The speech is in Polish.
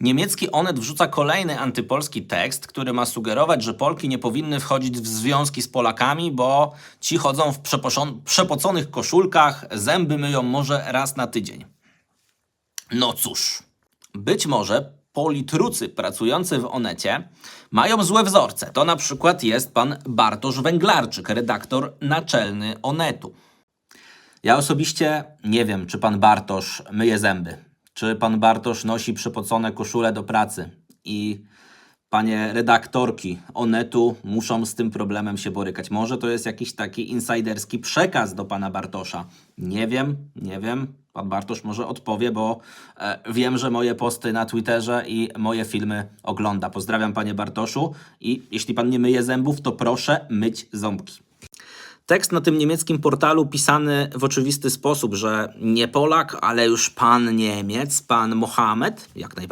Niemiecki Onet wrzuca kolejny antypolski tekst, który ma sugerować, że Polki nie powinny wchodzić w związki z Polakami, bo ci chodzą w przepoconych koszulkach, zęby myją może raz na tydzień. No cóż, być może politrucy pracujący w Onecie mają złe wzorce. To na przykład jest pan Bartosz Węglarczyk, redaktor naczelny Onetu. Ja osobiście nie wiem, czy pan Bartosz myje zęby, czy pan Bartosz nosi przepocone koszule do pracy i panie redaktorki Onetu muszą z tym problemem się borykać. Może to jest jakiś taki insiderski przekaz do pana Bartosza. Nie wiem, nie wiem. Pan Bartosz może odpowie, bo e, wiem, że moje posty na Twitterze i moje filmy ogląda. Pozdrawiam panie Bartoszu i jeśli pan nie myje zębów, to proszę myć ząbki. Tekst na tym niemieckim portalu pisany w oczywisty sposób, że nie Polak, ale już pan Niemiec, pan Mohamed, jak najbardziej.